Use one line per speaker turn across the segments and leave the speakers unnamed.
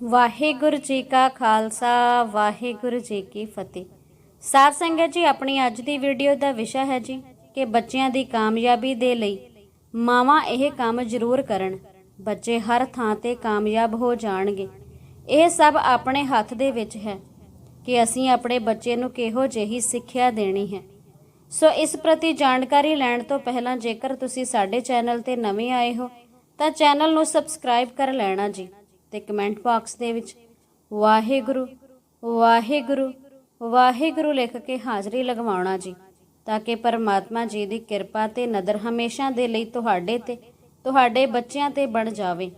ਵਾਹਿਗੁਰੂ ਜੀ ਕਾ ਖਾਲਸਾ, ਵਾਹਿਗੁਰੂ ਜੀ ਕੀ ਫਤਿਹ। ਸਾਧ ਸੰਗਤ ਜੀ, ਆਪਣੀ ਅੱਜ ਦੀ ਵੀਡੀਓ ਦਾ ਵਿਸ਼ਾ ਹੈ ਜੀ ਕਿ ਬੱਚਿਆਂ ਦੀ ਕਾਮਯਾਬੀ ਦੇ ਲਈ ਮਾਵਾਂ ਇਹ ਕੰਮ ਜ਼ਰੂਰ ਕਰਨ। ਬੱਚੇ ਹਰ ਥਾਂ ਤੇ ਕਾਮਯਾਬ ਹੋ ਜਾਣਗੇ। ਇਹ ਸਭ ਆਪਣੇ ਹੱਥ ਦੇ ਵਿੱਚ ਹੈ ਕਿ ਅਸੀਂ ਆਪਣੇ ਬੱਚੇ ਨੂੰ ਕਿਹੋ ਜਿਹੀ ਸਿੱਖਿਆ ਦੇਣੀ ਹੈ। ਸੋ ਇਸ ਪ੍ਰਤੀ ਜਾਣਕਾਰੀ ਲੈਣ ਤੋਂ ਪਹਿਲਾਂ ਜੇਕਰ ਤੁਸੀਂ ਸਾਡੇ ਚੈਨਲ ਤੇ ਨਵੇਂ ਆਏ ਹੋ, ਤਾਂ ਚੈਨਲ ਨੂੰ ਸਬਸਕ੍ਰਾਈਬ ਕਰ ਲੈਣਾ ਜੀ। ਤੇ ਕਮੈਂਟ ਬਾਕਸ ਦੇ ਵਿੱਚ, ਵਾਹਿਗੁਰੂ ਵਾਹਿਗੁਰੂ ਵਾਹਿਗੁਰੂ ਲਿਖ ਕੇ ਹਾਜ਼ਰੀ ਲਗਵਾਉਣਾ ਜੀ, ਤਾਂ ਕਿ ਪਰਮਾਤਮਾ ਜੀ ਦੀ ਕਿਰਪਾ ਤੇ ਨਜ਼ਰ ਹਮੇਸ਼ਾ ਦੇ ਲਈ ਤੁਹਾਡੇ ਤੇ, ਤੁਹਾਡੇ ਬੱਚਿਆਂ ਤੇ ਬਣ ਜਾਵੇ।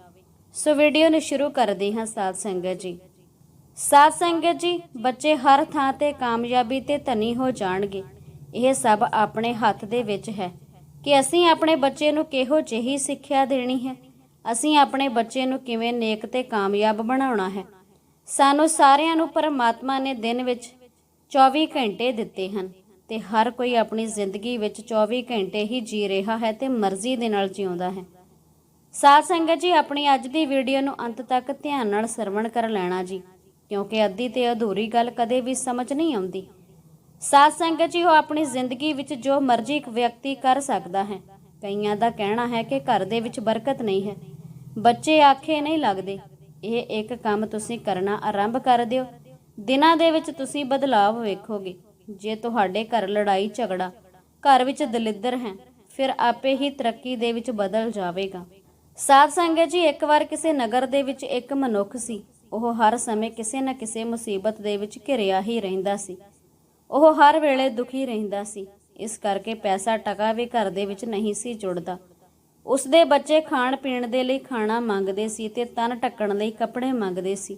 ਸੋ ਵੀਡੀਓ ਨੂੰ ਸ਼ੁਰੂ ਕਰਦੇ ਹਾਂ ਸਾਧ ਸੰਗਤ ਜੀ। ਸਾਧ ਸੰਗਤ ਜੀ, ਬੱਚੇ ਹਰ ਥਾਂ ਤੇ ਕਾਮਯਾਬੀ ਤੇ ਧਨੀ ਹੋ ਜਾਣਗੇ। ਇਹ ਸਭ ਆਪਣੇ ਹੱਥ ਦੇ ਵਿੱਚ ਹੈ ਕਿ ਅਸੀਂ ਆਪਣੇ ਬੱਚੇ ਨੂੰ ਕਿਹੋ ਜਿਹੀ ਸਿੱਖਿਆ ਦੇਣੀ ਹੈ? ਅਸੀਂ ਆਪਣੇ ਬੱਚੇ ਨੂੰ ਕਿਵੇਂ ਨੇਕ ਤੇ ਕਾਮਯਾਬ ਬਣਾਉਣਾ ਹੈ? ਸਾਨੂੰ ਸਾਰਿਆਂ ਨੂੰ ਪਰਮਾਤਮਾ ਨੇ ਦਿਨ ਵਿੱਚ 24 ਘੰਟੇ ਦਿੱਤੇ ਹਨ ਤੇ ਹਰ ਕੋਈ ਆਪਣੀ ਜ਼ਿੰਦਗੀ ਵਿੱਚ 24 ਘੰਟੇ ਹੀ ਜੀ ਰਿਹਾ ਹੈ ਤੇ ਮਰਜ਼ੀ ਦੇ ਨਾਲ ਜਿਉਂਦਾ ਹੈ। ਸਾਧ ਸੰਗਤ ਜੀ, ਆਪਣੀ ਅੱਜ ਦੀ ਵੀਡੀਓ ਨੂੰ ਅੰਤ ਤੱਕ ਧਿਆਨ ਨਾਲ ਸਰਵਣ ਕਰ ਲੈਣਾ ਜੀ, ਕਿਉਂਕਿ ਅੱਧੀ ਤੇ ਅਧੂਰੀ ਗੱਲ ਕਦੇ ਵੀ ਸਮਝ ਨਹੀਂ ਆਉਂਦੀ। ਸਾਧ ਸੰਗਤ ਜੀ, ਉਹ ਆਪਣੀ ਜ਼ਿੰਦਗੀ ਵਿੱਚ ਜੋ ਮਰਜ਼ੀ ਇੱਕ ਵਿਅਕਤੀ ਕਰ ਸਕਦਾ ਹੈ। ਕਈਆਂ ਦਾ ਕਹਿਣਾ ਹੈ ਕਿ ਘਰ ਦੇ ਵਿੱਚ ਬਰਕਤ ਨਹੀਂ ਹੈ। ਬੱਚੇ ਆਖੇ ਨਹੀਂ ਲੱਗਦੇ। ਇਹ ਇੱਕ ਕੰਮ ਤੁਸੀਂ ਕਰਨਾ ਆਰੰਭ ਕਰ ਦਿਓ। ਦਿਨਾਂ ਦੇ ਵਿੱਚ ਤੁਸੀਂ ਬਦਲਾਵ ਵੇਖੋਗੇ। ਜੇ ਤੁਹਾਡੇ ਘਰ ਲੜਾਈ ਝਗੜਾ, ਘਰ ਵਿੱਚ ਦਲਿੱਦਰ ਹੈ, ਫਿਰ ਆਪੇ ਹੀ ਤਰੱਕੀ ਦੇ ਵਿੱਚ ਬਦਲ ਜਾਵੇਗਾ। ਸਾਧ ਸੰਗਤ ਜੀ, ਇੱਕ ਵਾਰ ਕਿਸੇ ਨਗਰ ਦੇ ਵਿੱਚ ਇੱਕ ਮਨੁੱਖ ਸੀ, ਉਹ ਹਰ ਸਮੇਂ ਕਿਸੇ ਨਾ ਕਿਸੇ ਮੁਸੀਬਤ ਦੇ ਵਿੱਚ ਘਿਰਿਆ ਹੀ ਰਹਿੰਦਾ ਸੀ। ਉਹ ਹਰ ਵੇਲੇ ਦੁਖੀ ਰਹਿੰਦਾ ਸੀ। ਇਸ ਕਰਕੇ ਪੈਸਾ ਟਕਾ ਵੀ ਘਰ ਦੇ ਵਿੱਚ ਨਹੀਂ ਸੀ ਜੁੜਦਾ। ਉਸ ਦੇ ਬੱਚੇ ਖਾਣ ਪੀਣ ਦੇ ਲਈ ਖਾਣਾ ਮੰਗਦੇ ਸੀ ਤੇ ਤਨ ਢੱਕਣ ਲਈ ਕੱਪੜੇ ਮੰਗਦੇ ਸੀ।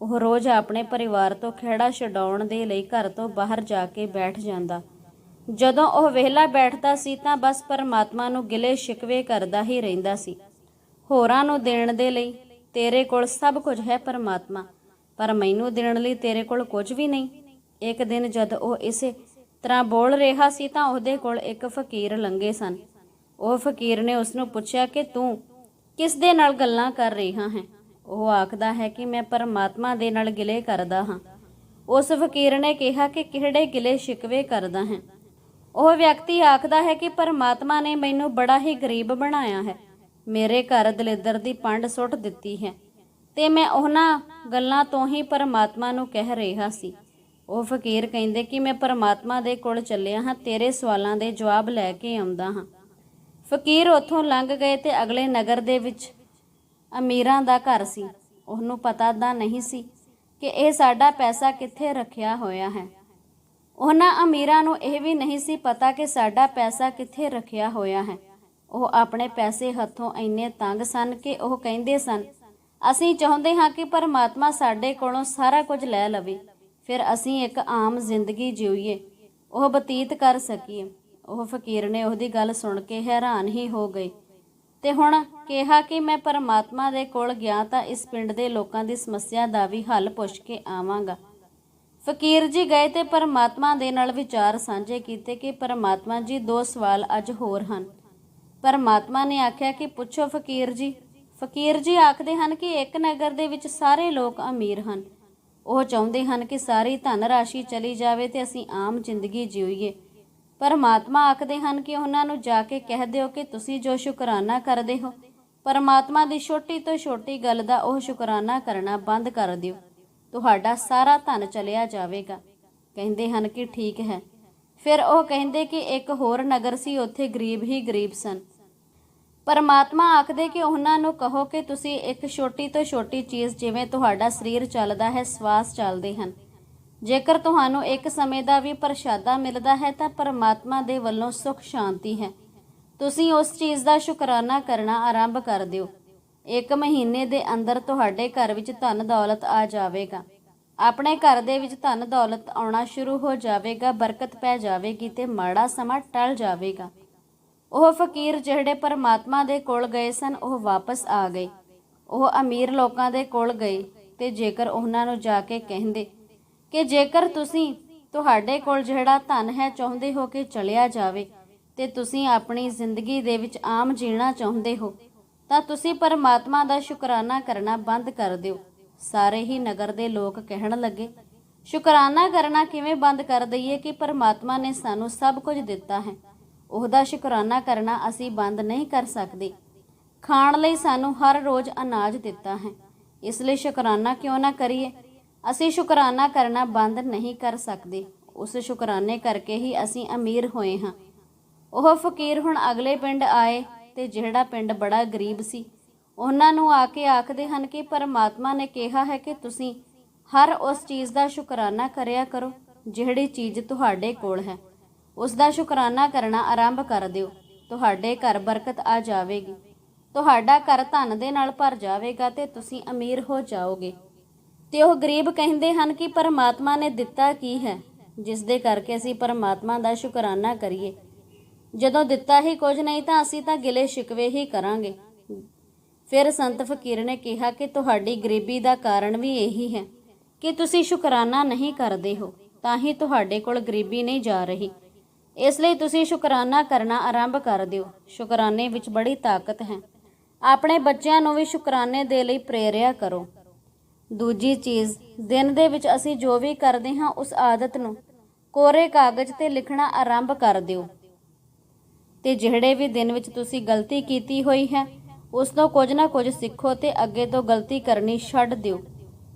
ਉਹ ਰੋਜ਼ ਆਪਣੇ ਪਰਿਵਾਰ ਤੋਂ ਖੇੜਾ ਛਡਾਉਣ ਦੇ ਲਈ ਘਰ ਤੋਂ ਬਾਹਰ ਜਾ ਕੇ ਬੈਠ ਜਾਂਦਾ। ਜਦੋਂ ਉਹ ਵਿਹਲਾ ਬੈਠਦਾ ਸੀ ਤਾਂ ਬਸ ਪਰਮਾਤਮਾ ਨੂੰ ਗਿਲੇ ਸ਼ਿਕਵੇ ਕਰਦਾ ਹੀ ਰਹਿੰਦਾ ਸੀ। ਹੋਰਾਂ ਨੂੰ ਦੇਣ ਦੇ ਲਈ, ਤੇਰੇ ਕੋਲ ਸਭ ਕੁਝ ਹੈ ਪਰਮਾਤਮਾ, ਪਰ ਮੈਨੂੰ ਦੇਣ ਲਈ ਤੇਰੇ ਕੋਲ ਕੁਝ ਵੀ ਨਹੀਂ। ਇੱਕ ਦਿਨ ਜਦ ਉਹ ਇਸੇ ਤਰ੍ਹਾਂ ਬੋਲ ਰਿਹਾ ਸੀ ਤਾਂ ਉਹਦੇ ਕੋਲ ਇੱਕ ਫਕੀਰ ਲੰਗੇ ਸਨ। ਉਹ ਫਕੀਰ ਨੇ ਉਸ ਨੂੰ ਪੁੱਛਿਆ ਕਿ ਤੂੰ ਕਿਸ ਦੇ ਨਾਲ ਗੱਲਾਂ ਕਰ ਰਿਹਾ ਹੈ? ਉਹ ਆਖਦਾ ਹੈ ਕਿ ਮੈਂ ਪਰਮਾਤਮਾ ਦੇ ਨਾਲ ਗਿਲੇ ਕਰਦਾ ਹਾਂ। ਉਸ ਫਕੀਰ ਨੇ ਕਿਹਾ ਕਿ ਕਿਹੜੇ ਗਿਲੇ ਸ਼ਿਕਵੇ ਕਰਦਾ ਹੈ? ਉਹ ਵਿਅਕਤੀ ਆਖਦਾ ਹੈ ਕਿ ਪਰਮਾਤਮਾ ਨੇ ਮੈਨੂੰ ਬੜਾ ਹੀ ਗਰੀਬ ਬਣਾਇਆ ਹੈ। ਮੇਰੇ ਘਰ ਦਲਿੱਦਰ ਦੀ ਪੰਡ ਸੁੱਟ ਦਿੱਤੀ ਹੈ ਤੇ ਮੈਂ ਉਹਨਾਂ ਗੱਲਾਂ ਤੋਂ ਹੀ ਪਰਮਾਤਮਾ ਨੂੰ ਕਹਿ ਰਿਹਾ ਸੀ। ਉਹ ਫਕੀਰ ਕਹਿੰਦੇ ਕਿ ਮੈਂ ਪਰਮਾਤਮਾ ਦੇ ਕੋਲ ਚੱਲਿਆ ਹਾਂ, ਤੇਰੇ ਸਵਾਲਾਂ ਦੇ ਜਵਾਬ ਲੈ ਕੇ ਆਉਂਦਾ ਹਾਂ। ਫਕੀਰ ਉੱਥੋਂ ਲੰਘ ਗਏ ਤੇ ਅਗਲੇ ਨਗਰ ਦੇ ਵਿੱਚ ਅਮੀਰਾਂ ਦਾ ਘਰ ਸੀ। ਉਹਨੂੰ ਪਤਾ ਤਾਂ ਨਹੀਂ ਸੀ ਕਿ ਇਹ ਸਾਡਾ ਪੈਸਾ ਕਿੱਥੇ ਰੱਖਿਆ ਹੋਇਆ ਹੈ। ਉਹਨਾਂ ਅਮੀਰਾਂ ਨੂੰ ਇਹ ਵੀ ਨਹੀਂ ਸੀ ਪਤਾ ਕਿ ਸਾਡਾ ਪੈਸਾ ਕਿੱਥੇ ਰੱਖਿਆ ਹੋਇਆ ਹੈ। ਉਹ ਆਪਣੇ ਪੈਸੇ ਹੱਥੋਂ ਇੰਨੇ ਤੰਗ ਸਨ ਕਿ ਉਹ ਕਹਿੰਦੇ ਸਨ, ਅਸੀਂ ਚਾਹੁੰਦੇ ਹਾਂ ਕਿ ਪਰਮਾਤਮਾ ਸਾਡੇ ਕੋਲੋਂ ਸਾਰਾ ਕੁਝ ਲੈ ਲਵੇ। ਫਿਰ ਅਸੀਂ ਇੱਕ ਆਮ ਜ਼ਿੰਦਗੀ ਜਿਉਈਏ ਉਹ ਬਤੀਤ ਕਰ ਸਕੀਏ। ਉਹ ਫਕੀਰ ਨੇ ਉਹਦੀ ਗੱਲ ਸੁਣ ਕੇ ਹੈਰਾਨ ਹੀ ਹੋ ਗਏ ਤੇ ਹੁਣ ਕਿਹਾ ਕਿ ਮੈਂ ਪਰਮਾਤਮਾ ਦੇ ਕੋਲ ਗਿਆ ਤਾਂ ਇਸ ਪਿੰਡ ਦੇ ਲੋਕਾਂ ਦੀ ਸਮੱਸਿਆ ਦਾ ਵੀ ਹੱਲ ਪੁੱਛ ਕੇ ਆਵਾਂਗਾ। ਫਕੀਰ ਜੀ ਗਏ ਤੇ ਪਰਮਾਤਮਾ ਦੇ ਨਾਲ ਵਿਚਾਰ ਸਾਂਝੇ ਕੀਤੇ ਕਿ ਪਰਮਾਤਮਾ ਜੀ ਦੋ ਸਵਾਲ ਅੱਜ ਹੋਰ ਹਨ। ਪਰਮਾਤਮਾ ਨੇ ਆਖਿਆ ਕਿ ਪੁੱਛੋ ਫਕੀਰ ਜੀ। ਫਕੀਰ ਜੀ ਆਖਦੇ ਹਨ ਕਿ ਇੱਕ ਨਗਰ ਦੇ ਵਿੱਚ ਸਾਰੇ ਲੋਕ ਅਮੀਰ ਹਨ। ਉਹ ਚਾਹੁੰਦੇ ਹਨ ਕਿ ਸਾਰੀ ਧਨ ਰਾਸ਼ੀ ਚਲੀ ਜਾਵੇ ਤੇ ਅਸੀਂ ਆਮ ਜ਼ਿੰਦਗੀ ਜਿਉਈਏ। ਪਰਮਾਤਮਾ ਆਖਦੇ ਹਨ ਕਿ ਉਹਨਾਂ ਨੂੰ ਜਾ ਕੇ ਕਹਿ ਦਿਓ ਕਿ ਤੁਸੀਂ ਜੋ ਸ਼ੁਕਰਾਨਾ ਕਰਦੇ ਹੋ। ਪਰਮਾਤਮਾ ਦੀ ਛੋਟੀ ਤੋਂ ਛੋਟੀ ਗੱਲ ਦਾ ਉਹ ਸ਼ੁਕਰਾਨਾ ਕਰਨਾ ਬੰਦ ਕਰ ਦਿਓ। ਤੁਹਾਡਾ ਸਾਰਾ ਧਨ ਚਲਿਆ ਜਾਵੇਗਾ। ਕਹਿੰਦੇ ਹਨ ਕਿ ਠੀਕ ਹੈ। ਫਿਰ ਉਹ ਕਹਿੰਦੇ ਕਿ ਇੱਕ ਹੋਰ ਨਗਰ ਸੀ, ਉੱਥੇ ਗਰੀਬ ਹੀ ਗਰੀਬ ਸਨ। ਪਰਮਾਤਮਾ ਆਖਦੇ ਕਿ ਉਹਨਾਂ ਨੂੰ ਕਹੋ ਕਿ ਤੁਸੀਂ ਇੱਕ ਛੋਟੀ ਤੋਂ ਛੋਟੀ ਚੀਜ਼ ਜਿਵੇਂ ਤੁਹਾਡਾ ਸਰੀਰ ਚੱਲਦਾ ਹੈ, ਸਵਾਸ ਚੱਲਦੇ ਹਨ। ਜੇਕਰ ਤੁਹਾਨੂੰ ਇੱਕ ਸਮੇਂ ਦਾ ਵੀ ਪ੍ਰਸ਼ਾਦਾ ਮਿਲਦਾ ਹੈ ਤਾਂ ਪਰਮਾਤਮਾ ਦੇ ਵੱਲੋਂ ਸੁਖ ਸ਼ਾਂਤੀ ਹੈ। ਤੁਸੀਂ ਉਸ ਚੀਜ਼ ਦਾ ਸ਼ੁਕਰਾਨਾ ਕਰਨਾ ਆਰੰਭ ਕਰ ਦਿਓ। ਇੱਕ ਮਹੀਨੇ ਦੇ ਅੰਦਰ ਤੁਹਾਡੇ ਘਰ ਵਿੱਚ ਧਨ ਦੌਲਤ ਆ ਜਾਵੇਗਾ। ਆਪਣੇ ਘਰ ਦੇ ਵਿੱਚ ਧਨ ਦੌਲਤ ਆਉਣਾ ਸ਼ੁਰੂ ਹੋ ਜਾਵੇਗਾ, ਬਰਕਤ ਪੈ ਜਾਵੇਗੀ ਤੇ ਮਾੜਾ ਸਮਾਂ ਟਲ ਜਾਵੇਗਾ। ਉਹ ਫਕੀਰ ਜਿਹੜੇ ਪਰਮਾਤਮਾ ਦੇ ਕੋਲ ਗਏ ਸਨ, ਉਹ ਵਾਪਸ ਆ ਗਏ। ਉਹ ਅਮੀਰ ਲੋਕਾਂ ਦੇ ਕੋਲ ਗਏ ਤੇ ਜੇਕਰ ਉਹਨਾਂ ਨੂੰ ਜਾ ਕੇ ਕਹਿੰਦੇ ਕਿ ਜੇਕਰ ਤੁਸੀਂ ਤੁਹਾਡੇ ਕੋਲ ਜਿਹੜਾ ਧਨ ਹੈ ਚਾਹੁੰਦੇ ਹੋ ਕਿ ਚਲਿਆ ਜਾਵੇ ਤੇ ਤੁਸੀਂ ਆਪਣੀ ਜ਼ਿੰਦਗੀ ਦੇ ਵਿੱਚ ਆਮ ਜੀਣਾ ਚਾਹੁੰਦੇ ਹੋ, ਤਾਂ ਤੁਸੀਂ ਪਰਮਾਤਮਾ ਦਾ ਸ਼ੁਕਰਾਨਾ ਕਰਨਾ ਬੰਦ ਕਰ ਦਿਓ। ਸਾਰੇ ਹੀ ਨਗਰ ਦੇ ਲੋਕ ਕਹਿਣ ਲੱਗੇ, ਸ਼ੁਕਰਾਨਾ ਕਰਨਾ ਕਿਵੇਂ ਬੰਦ ਕਰ ਦਈਏ ਕਿ ਪਰਮਾਤਮਾ ਨੇ ਸਾਨੂੰ ਸਭ ਕੁਝ ਦਿੱਤਾ ਹੈ? ਉਹਦਾ ਸ਼ੁਕਰਾਨਾ ਕਰਨਾ ਅਸੀਂ ਬੰਦ ਨਹੀਂ ਕਰ ਸਕਦੇ। ਖਾਣ ਲਈ ਸਾਨੂੰ ਹਰ ਰੋਜ਼ ਅਨਾਜ ਦਿੱਤਾ ਹੈ। ਇਸ ਲਈ ਸ਼ੁਕਰਾਨਾ ਕਿਉਂ ਨਾ ਕਰੀਏ? ਅਸੀਂ ਸ਼ੁਕਰਾਨਾ ਕਰਨਾ ਬੰਦ ਨਹੀਂ ਕਰ ਸਕਦੇ। ਉਸ ਸ਼ੁਕਰਾਨੇ ਕਰਕੇ ਹੀ ਅਸੀਂ ਅਮੀਰ ਹੋਏ ਹਾਂ। ਉਹ ਫਕੀਰ ਹੁਣ ਅਗਲੇ ਪਿੰਡ ਆਏ ਤੇ ਜਿਹੜਾ ਪਿੰਡ ਬੜਾ ਗਰੀਬ ਸੀ, ਉਹਨਾਂ ਨੂੰ ਆ ਕੇ ਆਖਦੇ ਹਨ ਕਿ ਪਰਮਾਤਮਾ ਨੇ ਕਿਹਾ ਹੈ ਕਿ ਤੁਸੀਂ ਹਰ ਉਸ ਚੀਜ਼ ਦਾ ਸ਼ੁਕਰਾਨਾ ਕਰਿਆ ਕਰੋ, ਜਿਹੜੀ ਚੀਜ਼ ਤੁਹਾਡੇ ਕੋਲ ਹੈ। ਉਸ ਦਾ ਸ਼ੁਕਰਾਨਾ ਕਰਨਾ ਆਰੰਭ ਕਰ ਦਿਓ। ਤੁਹਾਡੇ ਘਰ ਬਰਕਤ ਆ ਜਾਵੇਗੀ। ਤੁਹਾਡਾ ਘਰ ਧਨ ਦੇ ਨਾਲ ਭਰ ਜਾਵੇਗਾ ਤੇ ਤੁਸੀਂ ਅਮੀਰ ਹੋ ਜਾਓਗੇ। ਤੇ ਉਹ ਗਰੀਬ ਕਹਿੰਦੇ ਹਨ ਕਿ ਪਰਮਾਤਮਾ ਨੇ ਦਿੱਤਾ ਕੀ ਹੈ, ਜਿਸ ਦੇ ਕਰਕੇ ਅਸੀਂ ਪਰਮਾਤਮਾ ਦਾ ਸ਼ੁਕਰਾਨਾ ਕਰੀਏ। ਜਦੋਂ ਦਿੱਤਾ ਹੀ ਕੁਝ ਨਹੀਂ ਤਾਂ ਅਸੀਂ ਤਾਂ ਗਿਲੇ ਸ਼ਿਕਵੇ ਹੀ ਕਰਾਂਗੇ। ਫਿਰ ਸੰਤ ਫਕੀਰ ਨੇ ਕਿਹਾ ਕਿ ਤੁਹਾਡੀ ਗਰੀਬੀ ਦਾ ਕਾਰਨ ਵੀ ਇਹੀ ਹੈ ਕਿ ਤੁਸੀਂ ਸ਼ੁਕਰਾਨਾ ਨਹੀਂ ਕਰਦੇ ਹੋ, ਤਾਂ ਹੀ ਤੁਹਾਡੇ ਕੋਲ ਗਰੀਬੀ ਨਹੀਂ ਜਾ ਰਹੀ। ਇਸ ਲਈ ਤੁਸੀਂ ਸ਼ੁਕਰਾਨਾ ਕਰਨਾ ਆਰੰਭ ਕਰ ਦਿਓ। ਸ਼ੁਕਰਾਨੇ ਵਿੱਚ ਬੜੀ ਤਾਕਤ ਹੈ। ਆਪਣੇ ਬੱਚਿਆਂ ਨੂੰ ਵੀ ਸ਼ੁਕਰਾਨੇ ਦੇ ਲਈ ਪ੍ਰੇਰਿਆ ਕਰੋ। ਦੂਜੀ ਚੀਜ਼, ਦਿਨ ਦੇ ਵਿੱਚ ਅਸੀਂ ਜੋ ਵੀ ਕਰਦੇ ਹਾਂ ਉਸ ਆਦਤ ਨੂੰ ਕੋਰੇ ਕਾਗਜ਼ ਤੇ ਲਿਖਣਾ ਆਰੰਭ ਕਰ ਦਿਓ। ਤੇ ਜਿਹੜੇ ਵੀ ਦਿਨ ਵਿੱਚ ਤੁਸੀਂ ਗਲਤੀ ਕੀਤੀ ਹੋਈ ਹੈ, ਉਸ ਤੋਂ ਕੁਝ ਨਾ ਕੁਝ ਸਿੱਖੋ ਤੇ ਅੱਗੇ ਤੋਂ ਗਲਤੀ ਕਰਨੀ ਛੱਡ ਦਿਓ।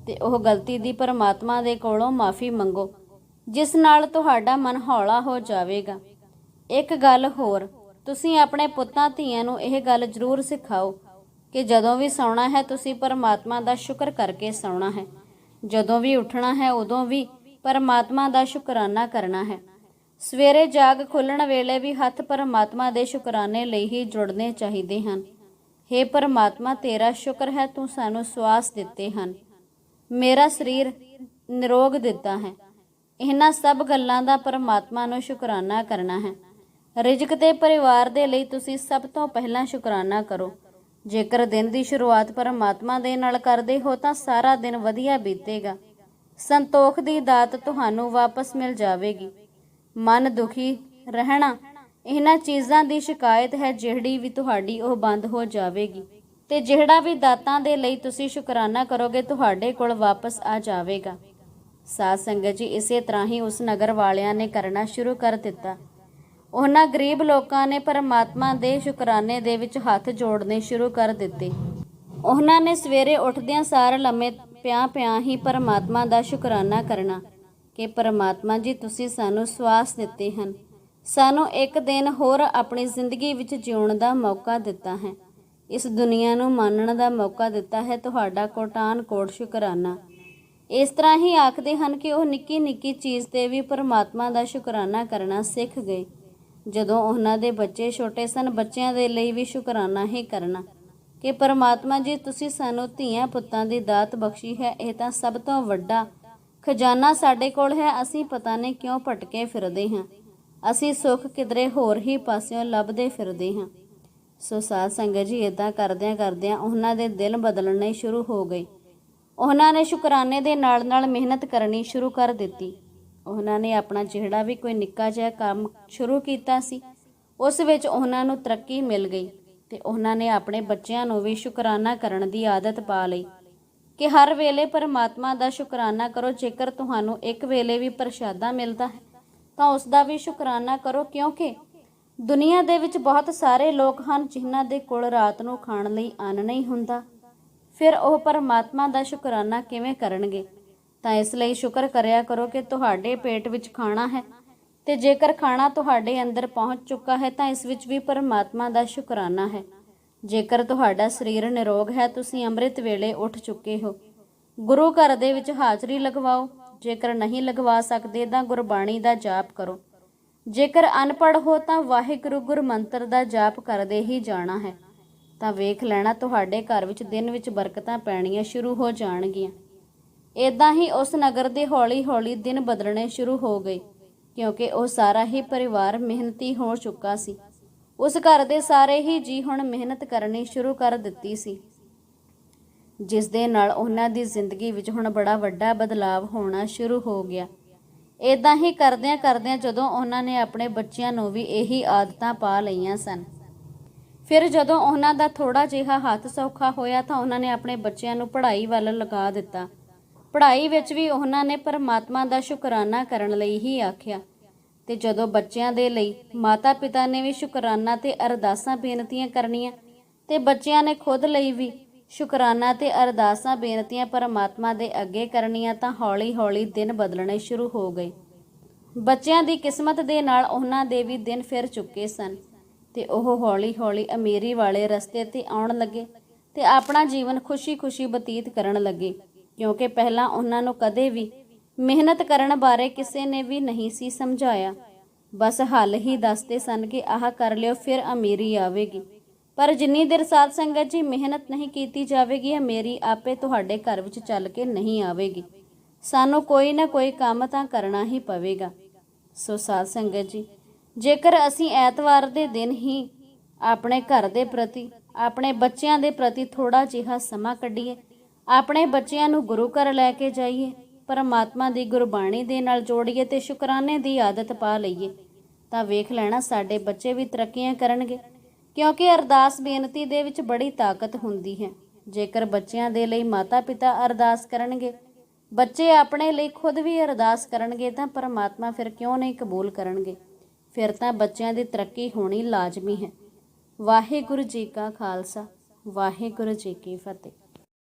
ਤੇ ਉਹ ਗਲਤੀ ਦੀ ਪਰਮਾਤਮਾ ਦੇ ਕੋਲੋਂ ਮਾਫੀ ਮੰਗੋ, ਜਿਸ ਨਾਲ ਤੁਹਾਡਾ ਮਨ ਹੌਲਾ ਹੋ ਜਾਵੇਗਾ। ਇੱਕ ਗੱਲ ਹੋਰ, ਤੁਸੀਂ ਆਪਣੇ ਪੁੱਤਾਂ ਧੀਆਂ ਨੂੰ ਇਹ ਗੱਲ ਜ਼ਰੂਰ ਸਿਖਾਓ ਕਿ ਜਦੋਂ ਵੀ ਸੌਣਾ ਹੈ, ਤੁਸੀਂ ਪਰਮਾਤਮਾ ਦਾ ਸ਼ੁਕਰ ਕਰਕੇ ਸੌਣਾ ਹੈ। ਜਦੋਂ ਵੀ ਉੱਠਣਾ ਹੈ, ਉਦੋਂ ਵੀ ਪਰਮਾਤਮਾ ਦਾ ਸ਼ੁਕਰਾਨਾ ਕਰਨਾ ਹੈ। ਸਵੇਰੇ ਜਾਗ ਖੁੱਲਣ ਵੇਲੇ ਵੀ ਹੱਥ ਪਰਮਾਤਮਾ ਦੇ ਸ਼ੁਕਰਾਨੇ ਲਈ ਹੀ ਜੁੜਨੇ ਚਾਹੀਦੇ ਹਨ। हे ਪਰਮਾਤਮਾ, ਤੇਰਾ ਸ਼ੁਕਰ ਹੈ, ਤੂੰ ਸਾਨੂੰ ਸਵਾਸ ਦਿੱਤੇ ਹਨ। ਮੇਰਾ ਸਰੀਰ ਨਿਰੋਗ ਦਿੱਤਾ ਹੈ। ਇਹਨਾਂ ਸਭ ਗੱਲਾਂ ਦਾ ਪਰਮਾਤਮਾ ਨੂੰ ਸ਼ੁਕਰਾਨਾ ਕਰਨਾ ਹੈ। ਰਿਜ਼ਕ ਤੇ ਪਰਿਵਾਰ ਦੇ ਲਈ ਤੁਸੀਂ ਸਭ ਤੋਂ ਪਹਿਲਾਂ ਸ਼ੁਕਰਾਨਾ ਕਰੋ। ਜੇਕਰ ਦਿਨ ਦੀ ਸ਼ੁਰੂਆਤ ਪਰਮਾਤਮਾ ਦੇ ਨਾਲ ਕਰਦੇ ਹੋ ਤਾਂ ਸਾਰਾ ਦਿਨ ਵਧੀਆ ਬੀਤੇਗਾ। ਸੰਤੋਖ ਦੀ ਦਾਤ ਤੁਹਾਨੂੰ ਵਾਪਸ ਮਿਲ ਜਾਵੇਗੀ। ਮਨ ਦੁਖੀ ਰਹਿਣਾ ਇਹਨਾਂ ਚੀਜ਼ਾਂ ਦੀ ਸ਼ਿਕਾਇਤ ਹੈ ਜਿਹੜੀ ਵੀ ਤੁਹਾਡੀ ਉਹ ਬੰਦ ਹੋ ਜਾਵੇਗੀ। ਤੇ ਜਿਹੜਾ ਵੀ ਦਾਤਾਂ ਦੇ ਲਈ ਤੁਸੀਂ ਸ਼ੁਕਰਾਨਾ ਕਰੋਗੇ ਤੁਹਾਡੇ ਕੋਲ ਵਾਪਸ ਆ ਜਾਵੇਗਾ। ਸਾਧ ਸੰਗਤ ਜੀ, ਇਸੇ ਤਰ੍ਹਾਂ ਹੀ ਉਸ ਨਗਰ ਵਾਲਿਆਂ ਨੇ ਕਰਨਾ ਸ਼ੁਰੂ ਕਰ ਦਿੱਤਾ। ਉਹਨਾਂ ਗਰੀਬ ਲੋਕਾਂ ਨੇ ਪਰਮਾਤਮਾ ਦੇ ਸ਼ੁਕਰਾਨੇ ਦੇ ਵਿੱਚ ਹੱਥ ਜੋੜਨੇ ਸ਼ੁਰੂ ਕਰ ਦਿੱਤੇ। ਉਹਨਾਂ ਨੇ ਸਵੇਰੇ ਉੱਠਦਿਆਂ ਸਾਰ ਲੰਮੇ ਪਿਆ ਪਿਆ ਹੀ ਪਰਮਾਤਮਾ ਦਾ ਸ਼ੁਕਰਾਨਾ ਕਰਨਾ ਕਿ ਪਰਮਾਤਮਾ ਜੀ, ਤੁਸੀਂ ਸਾਨੂੰ ਸਵਾਸ ਦਿੱਤੇ ਹਨ। ਸਾਨੂੰ ਇੱਕ ਦਿਨ ਹੋਰ ਆਪਣੀ ਜ਼ਿੰਦਗੀ ਵਿੱਚ ਜਿਉਣ ਦਾ ਮੌਕਾ ਦਿੱਤਾ ਹੈ। ਇਸ ਦੁਨੀਆ ਨੂੰ ਮੰਨਣ ਦਾ ਮੌਕਾ ਦਿੱਤਾ ਹੈ ਤੁਹਾਡਾ ਕੋਟਾਨ ਕੋਟ ਸ਼ੁਕਰਾਨਾ। ਇਸ ਤਰ੍ਹਾਂ ਹੀ ਆਖਦੇ ਹਨ ਕਿ ਉਹ ਨਿੱਕੀ ਨਿੱਕੀ ਚੀਜ਼ ਤੇ ਵੀ ਪਰਮਾਤਮਾ ਦਾ ਸ਼ੁਕਰਾਨਾ ਕਰਨਾ ਸਿੱਖ ਗਏ। ਜਦੋਂ ਉਹਨਾਂ ਦੇ ਬੱਚੇ ਛੋਟੇ ਸਨ, ਬੱਚਿਆਂ ਦੇ ਲਈ ਵੀ ਸ਼ੁਕਰਾਨਾ ਹੀ ਕਰਨਾ। ਕਿ ਪਰਮਾਤਮਾ, ਜੀ ਤੁਸੀਂ ਸਾਨੂੰ ਧੀਆਂ ਪੁੱਤਾਂ ਦੀ ਦਾਤ ਬਖਸ਼ੀ ਹੈ, ਇਹ ਤਾਂ ਸਭ ਤੋਂ ਵੱਡਾ ਖਜ਼ਾਨਾ ਸਾਡੇ ਕੋਲ ਹੈ। ਅਸੀਂ ਪਤਾ ਨਹੀਂ ਕਿਉਂ ਭਟਕੇ ਫਿਰਦੇ ਹਾਂ। ਅਸੀਂ ਸੁੱਖ ਕਿਧਰੇ ਹੋਰ ਹੀ ਪਾਸਿਓਂ ਲੱਭਦੇ ਫਿਰਦੇ ਹਾਂ। ਸੋ ਸਾਧ ਸੰਗਤ ਜੀ ਇਦਾਂ ਕਰਦਿਆਂ ਕਰਦਿਆਂ ਉਹਨਾਂ ਦੇ ਦਿਲ ਬਦਲਣੇ ਸ਼ੁਰੂ ਹੋ ਗਏ। ਉਹਨਾਂ ਨੇ ਸ਼ੁਕਰਾਨੇ ਦੇ ਨਾਲ ਨਾਲ ਮਿਹਨਤ ਕਰਨੀ ਸ਼ੁਰੂ ਕਰ ਦਿੱਤੀ। ਉਹਨਾਂ ਨੇ ਆਪਣਾ ਜਿਹੜਾ ਵੀ ਕੋਈ ਨਿੱਕਾ ਜਿਹਾ ਕੰਮ ਸ਼ੁਰੂ ਕੀਤਾ ਸੀ, ਉਸ ਵਿੱਚ ਉਹਨਾਂ ਨੂੰ ਤਰੱਕੀ ਮਿਲ ਗਈ ਤੇ ਉਹਨਾਂ ਨੇ ਆਪਣੇ ਬੱਚਿਆਂ ਨੂੰ ਵੀ ਸ਼ੁਕਰਾਨਾ ਕਰਨ ਦੀ ਆਦਤ ਪਾ ਲਈ ਕਿ ਹਰ ਵੇਲੇ ਪਰਮਾਤਮਾ ਦਾ ਸ਼ੁਕਰਾਨਾ ਕਰੋ, ਜੇਕਰ ਤੁਹਾਨੂੰ ਇੱਕ ਵੇਲੇ ਵੀ ਪ੍ਰਸ਼ਾਦਾ ਮਿਲਦਾ ਹੈ, ਤਾਂ ਉਸ ਦਾ ਵੀ ਸ਼ੁਕਰਾਨਾ ਕਰੋ, ਕਿਉਂਕਿ ਦੁਨੀਆ ਦੇ ਵਿੱਚ ਬਹੁਤ ਸਾਰੇ ਲੋਕ ਹਨ ਜਿਨ੍ਹਾਂ ਦੇ ਕੋਲ ਰਾਤ ਨੂੰ ਖਾਣ ਲਈ ਅੰਨ ਨਹੀਂ ਹੁੰਦਾ। ਫਿਰ ਉਹ ਪਰਮਾਤਮਾ ਦਾ ਸ਼ੁਕਰਾਨਾ ਕਿਵੇਂ ਕਰਨਗੇ? ਤਾਂ ਇਸ ਲਈ ਸ਼ੁਕਰ ਕਰਿਆ ਕਰੋ ਕਿ ਤੁਹਾਡੇ ਪੇਟ ਵਿੱਚ ਖਾਣਾ ਹੈ। ਤੇ ਜੇਕਰ ਖਾਣਾ ਤੁਹਾਡੇ ਅੰਦਰ ਪਹੁੰਚ ਚੁੱਕਾ ਹੈ, ਤਾਂ ਇਸ ਵਿੱਚ ਵੀ ਪਰਮਾਤਮਾ ਦਾ ਸ਼ੁਕਰਾਨਾ ਹੈ। ਜੇਕਰ ਤੁਹਾਡਾ ਸਰੀਰ ਨਿਰੋਗ ਹੈ, ਤੁਸੀਂ ਅੰਮ੍ਰਿਤ ਵੇਲੇ ਉੱਠ ਚੁੱਕੇ ਹੋ। ਗੁਰੂ ਘਰ ਦੇ ਵਿੱਚ ਹਾਜ਼ਰੀ ਲਗਵਾਓ। ਜੇਕਰ ਨਹੀਂ ਲਗਵਾ ਸਕਦੇ, ਤਾਂ ਗੁਰਬਾਣੀ ਦਾ ਜਾਪ ਕਰੋ। ਜੇਕਰ ਅਨਪੜ੍ਹ ਹੋ, ਤਾਂ ਵਾਹਿਗੁਰੂ ਗੁਰ ਮੰਤਰ ਦਾ ਜਾਪ ਕਰਦੇ ਹੀ ਜਾਣਾ ਹੈ। ਤਾਂ ਵੇਖ ਲੈਣਾ, ਤੁਹਾਡੇ ਘਰ ਵਿੱਚ ਦਿਨ ਵਿੱਚ ਬਰਕਤਾਂ ਪੈਣੀਆਂ ਸ਼ੁਰੂ ਹੋ ਜਾਣਗੀਆਂ। ਇਦਾਂ ਹੀ ਉਸ ਨਗਰ ਦੇ ਹੌਲੀ-ਹੌਲੀ ਦਿਨ ਬਦਲਣੇ ਸ਼ੁਰੂ ਹੋ ਗਏ, ਕਿਉਂਕਿ ਉਹ ਸਾਰਾ ਹੀ ਪਰਿਵਾਰ ਮਿਹਨਤੀ ਹੋ ਚੁੱਕਾ ਸੀ। ਉਸ ਘਰ ਦੇ ਸਾਰੇ ਹੀ ਜੀ ਹੁਣ ਮਿਹਨਤ ਕਰਨੀ ਸ਼ੁਰੂ ਕਰ ਦਿੱਤੀ ਸੀ। ਜਿਸ ਦੇ ਨਾਲ ਉਹਨਾਂ ਦੀ ਜ਼ਿੰਦਗੀ ਵਿੱਚ ਹੁਣ ਬੜਾ ਵੱਡਾ ਬਦਲਾਅ ਹੋਣਾ ਸ਼ੁਰੂ ਹੋ ਗਿਆ। ਇਦਾਂ ਹੀ ਕਰਦਿਆਂ ਕਰਦਿਆਂ ਜਦੋਂ ਉਹਨਾਂ ਨੇ ਆਪਣੇ ਬੱਚਿਆਂ ਨੂੰ ਵੀ ਇਹੀ ਆਦਤਾਂ ਪਾ ਲਈਆਂ ਸਨ। ਫਿਰ ਜਦੋਂ ਉਹਨਾਂ ਦਾ ਥੋੜਾ ਜਿਹਾ ਹੱਥ ਸੌਖਾ ਹੋਇਆ ਤਾਂ ਉਹਨਾਂ ਨੇ ਆਪਣੇ ਬੱਚਿਆਂ ਨੂੰ ਪੜ੍ਹਾਈ ਵੱਲ ਲਗਾ ਦਿੱਤਾ। ਪੜ੍ਹਾਈ ਵਿੱਚ ਵੀ ਉਹਨਾਂ ਨੇ ਪਰਮਾਤਮਾ ਦਾ ਸ਼ੁਕਰਾਨਾ ਕਰਨ ਲਈ ਹੀ ਆਖਿਆ। ਤੇ ਜਦੋਂ ਬੱਚਿਆਂ ਦੇ ਲਈ ਮਾਤਾ-ਪਿਤਾ ਨੇ ਵੀ ਸ਼ੁਕਰਾਨਾ ਤੇ ਅਰਦਾਸਾਂ ਬੇਨਤੀਆਂ ਕਰਨੀਆਂ, ਤੇ ਬੱਚਿਆਂ ਨੇ ਖੁਦ ਲਈ ਵੀ ਸ਼ੁਕਰਾਨਾ ਤੇ ਅਰਦਾਸਾਂ ਬੇਨਤੀਆਂ ਪਰਮਾਤਮਾ ਦੇ ਅੱਗੇ ਕਰਨੀਆਂ ਤਾਂ ਹੌਲੀ-ਹੌਲੀ ਦਿਨ ਬਦਲਣੇ ਸ਼ੁਰੂ ਹੋ ਗਏ। ਬੱਚਿਆਂ ਦੀ ਕਿਸਮਤ ਦੇ ਨਾਲ ਉਹਨਾਂ ਦੇ ਵੀ ਦਿਨ ਫਿਰ ਚੁੱਕੇ ਸਨ ਤੇ ਉਹ ਹੌਲੀ-ਹੌਲੀ ਅਮੀਰੀ ਵਾਲੇ ਰਸਤੇ ਤੇ ਆਉਣ ਲੱਗੇ ਤੇ ਆਪਣਾ ਜੀਵਨ ਖੁਸ਼ੀ-ਖੁਸ਼ੀ ਬਤੀਤ ਕਰਨ ਲੱਗੇ। ਕਿਉਂਕਿ ਪਹਿਲਾਂ ਉਹਨਾਂ ਨੂੰ ਕਦੇ ਵੀ ਮਿਹਨਤ ਕਰਨ ਬਾਰੇ ਕਿਸੇ ਨੇ ਵੀ ਨਹੀਂ ਸੀ ਸਮਝਾਇਆ। ਬਸ ਹੱਲ ਹੀ ਦੱਸਦੇ ਸਨ ਕਿ ਆਹ ਕਰ ਲਿਓ, ਫਿਰ ਅਮੀਰੀ ਆਵੇਗੀ। ਪਰ ਜਿੰਨੀ ਦੇਰ ਸਾਧ ਸੰਗਤ ਜੀ ਮਿਹਨਤ ਨਹੀਂ ਕੀਤੀ ਜਾਵੇਗੀ ਅਮੀਰੀ ਆਪੇ ਤੁਹਾਡੇ ਘਰ ਵਿੱਚ ਚੱਲ ਕੇ ਨਹੀਂ ਆਵੇਗੀ। ਸਾਨੂੰ ਕੋਈ ਨਾ ਕੋਈ ਕੰਮ ਤਾਂ ਕਰਨਾ ਹੀ ਪਵੇਗਾ। ਸੋ ਸਾਧ ਸੰਗਤ ਜੀ, ਜੇਕਰ ਅਸੀਂ ਐਤਵਾਰ ਦੇ ਦਿਨ ਹੀ ਆਪਣੇ ਘਰ ਦੇ ਪ੍ਰਤੀ, ਆਪਣੇ ਬੱਚਿਆਂ ਦੇ ਪ੍ਰਤੀ ਥੋੜਾ ਜਿਹਾ ਸਮਾਂ ਕੱਢੀਏ ਆਪਣੇ ਬੱਚਿਆਂ ਨੂੰ ਗੁਰੂ ਘਰ ਲੈ ਕੇ ਜਾਈਏ, ਪਰਮਾਤਮਾ ਦੀ ਗੁਰਬਾਣੀ ਦੇ ਨਾਲ ਜੋੜੀਏ ਤੇ ਸ਼ੁਕਰਾਨੇ ਦੀ ਆਦਤ ਪਾ ਲਈਏ, ਤਾਂ ਵੇਖ ਲੈਣਾ ਸਾਡੇ ਬੱਚੇ ਵੀ ਤਰੱਕੀਆਂ ਕਰਨਗੇ, ਕਿਉਂਕਿ ਅਰਦਾਸ ਬੇਨਤੀ ਦੇ ਵਿੱਚ ਬੜੀ ਤਾਕਤ ਹੁੰਦੀ ਹੈ। ਜੇਕਰ ਬੱਚਿਆਂ ਦੇ ਲਈ ਮਾਤਾ-ਪਿਤਾ ਅਰਦਾਸ ਕਰਨਗੇ, ਬੱਚੇ ਆਪਣੇ ਲਈ ਖੁਦ ਵੀ ਅਰਦਾਸ ਕਰਨਗੇ, ਤਾਂ ਪਰਮਾਤਮਾ ਫਿਰ ਕਿਉਂ ਨਹੀਂ ਕਬੂਲ ਕਰਨਗੇ? ਫਿਰ ਤਾਂ ਬੱਚਿਆਂ ਦੀ ਤਰੱਕੀ ਹੋਣੀ ਲਾਜ਼ਮੀ ਹੈ। ਵਾਹਿਗੁਰੂ ਜੀ ਕਾ ਖਾਲਸਾ, ਵਾਹਿਗੁਰੂ ਜੀ ਕੀ ਫਤਿਹ।